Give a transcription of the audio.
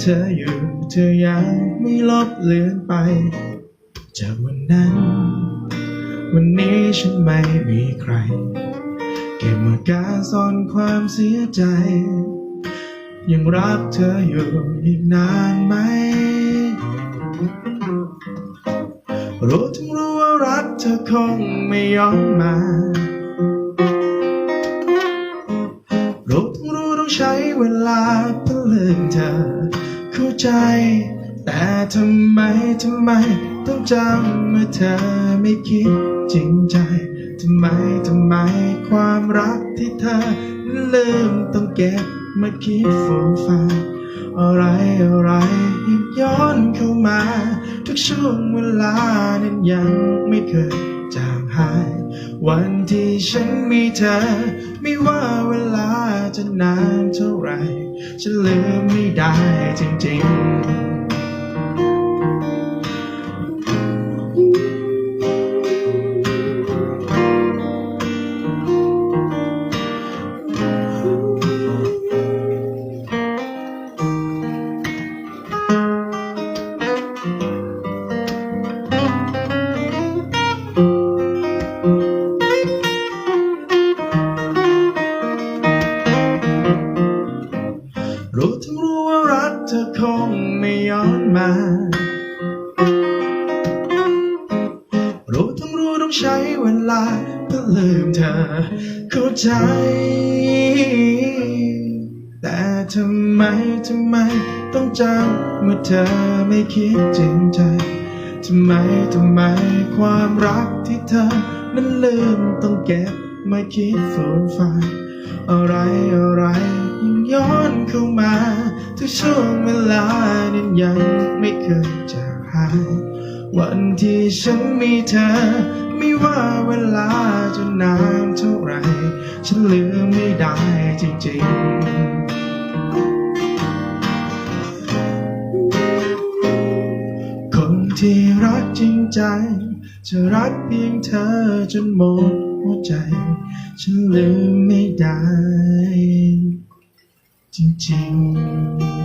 เธออยู่ เธอยังไม่ลบเลือนไป จากวันนั้น วันนี้ฉันไม่มีใคร เก็บมาการซ่อนความเสียใจ ยังรักเธออยู่อีกนานไหม รู้ทั้งรู้ว่ารักเธอคงไม่ย้อนมารู้ทั้งรู้ต้องใช้เวลาเพื่อลืมเธอ ใจ แต่ทำไมทำไม ต้องจำเมื่อเธอไม่คิดจริงใจ ทำไมทำไมความรักที่เธอลืมต้องเก็บมาคิดฟูมฟายอะไรอะไรยังย้อนเข้ามา ทุกช่วงเวลานั้นยังไม่เคยจางหาย วันที่ฉันมีเธอ ไม่ว่าเวลาจะนานเท่าไหร ฉันลืมไม่ได้จริงๆ อคงไม่ย้อนมา รู้ทั้งรู้ต้องใช้เวลาเพื่อลืมเธอเข้าใจ แต่ทำไมทำไมต้องจำเมื่อเธอไม่คิดจริงใจทำไมทำไมความรักที่เธอนั้นลืมต้องเก็บมาคิดฟูมฟายอะไรอะไร ย้อนเข้ามาทุกช่วงเวลานั้นยังไม่เคยจางหายวันที่ฉันมีเธอ ไม่ว่าเวลาจะนานเท่าไหรฉันลืมไม่ได้จริงๆคนที่รักจริงใจ จะรักเพียงเธอจนหมดหัวใจ ฉันลืมไม่ได้ จริงๆ